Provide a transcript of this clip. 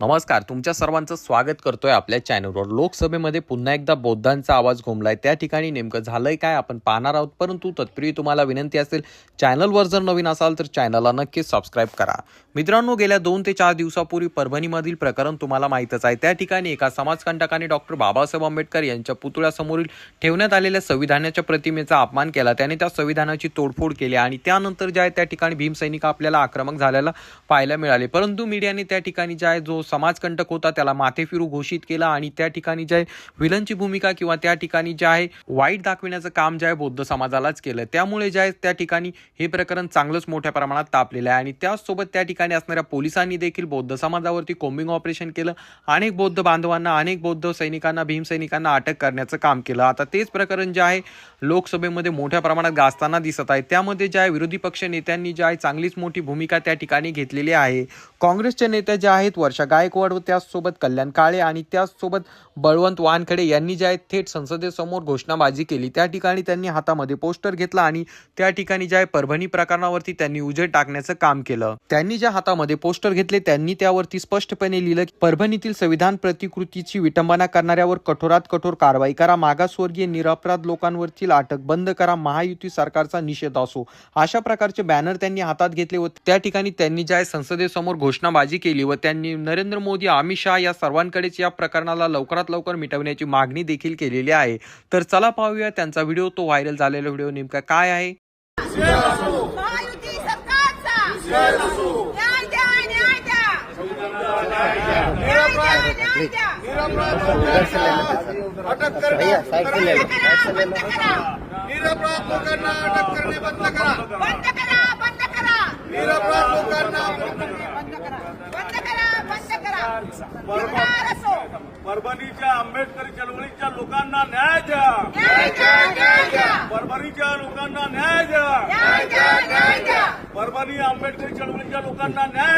नमस्कार तुमच्या सर्वांचं स्वागत करतोय आपल्या चॅनलवर. लोकसभेमध्ये पुन्हा एकदा बौद्धांचा आवाज घुमलाय. त्या ठिकाणी नेमकं झालंय काय आपण पाहणार आहोत परंतु तत्पूर्वी तुम्हाला विनंती असेल चॅनलवर जर नवीन असाल तर चॅनलला नक्कीच सबस्क्राईब करा. मित्रांनो गेल्या दोन ते चार दिवसापूर्वी परभणीमधील प्रकरण तुम्हाला माहीतच आहे. त्या ठिकाणी एका समाजकंटकाने डॉक्टर बाबासाहेब आंबेडकर यांच्या पुतळ्यासमोरील ठेवण्यात आलेल्या संविधानाच्या प्रतिमेचा अपमान केला. त्याने त्या संविधानाची तोडफोड केली आणि त्यानंतर जे आहे त्या ठिकाणी भीमसैनिक आपल्याला आक्रमक झालेला पाहायला मिळाले. परंतु मीडियाने त्या ठिकाणी जे आहे जो समाजकंटक होता त्याला माथेफिरू घोषित केला आणि त्या ठिकाणी जे आहे विलनची भूमिका किंवा त्या ठिकाणी जे आहे वाईट दाखविण्याचं काम जे आहे बौद्ध समाजालाच केलं. त्यामुळे जे आहे त्या ठिकाणी हे प्रकरण चांगलंच मोठ्या प्रमाणात तापलेलं आहे. आणि त्याचसोबत त्या ठिकाणी असणाऱ्या पोलिसांनी देखील बौद्ध समाजावरती कोम्बिंग ऑपरेशन केलं. अनेक बौद्ध बांधवांना अनेक बौद्ध सैनिकांना भीमसैनिकांना अटक करण्याचं काम केलं. आता तेच प्रकरण जे आहे लोकसभेमध्ये मोठ्या प्रमाणात गाजताना दिसत आहे. त्यामध्ये जे आहे विरोधी पक्ष नेत्यांनी जे आहे चांगलीच मोठी भूमिका त्या ठिकाणी घेतलेली आहे. काँग्रेसच्या नेत्या ज्या आहेत वर्षा गायकवाड व त्याचसोबत कल्याण काळे आणि त्याचसोबत बळवंत वानखडे यांनी जे आहे थेट संसदेसमोर घोषणाबाजी केली. त्या ठिकाणी त्यांनी हातामध्ये पोस्टर घेतला आणि त्या ठिकाणी जे परभणी प्रकरणावरती त्यांनी उजेड टाकण्याचं काम केलं. त्यांनी ज्या हातामध्ये पोस्टर घेतले त्यांनी त्यावरती स्पष्टपणे लिहिलं की परभणीतील संविधान प्रतिकृतीची विटंबना करणाऱ्यावर कठोरात कठोर कारवाई करा मागासवर्गीय निरपराध लोकांवरती अटक बंद करा महायुती सरकारचा निषेध असो. अशा प्रकारचे बॅनर त्यांनी हातात घेतले व त्या ठिकाणी त्यांनी ज्या आहे संसदेसमोर घोषणाबाजी केली व त्यांनी नरेंद्र मोदी अमित शहा या सर्वांकडेच या प्रकरणाला लवकरात लवकर मिटवण्याची मागणी देखील केलेली आहे तर चला पाहूया त्यांचा व्हिडिओ तो व्हायरल झालेला व्हिडिओ नेमका काय आहे अटक करणे बंद करा बंद करा निरपराध लोकांना अटक करणे बंद करा बंद करा बंद करा निरपराध लोकांना परभणीच्या आंबेडकर चळवळीच्या लोकांना न्याय द्या. परभणीच्या लोकांना न्याय द्या. न्याय परभणी आंबेडकर चळवळीच्या लोकांना न्याय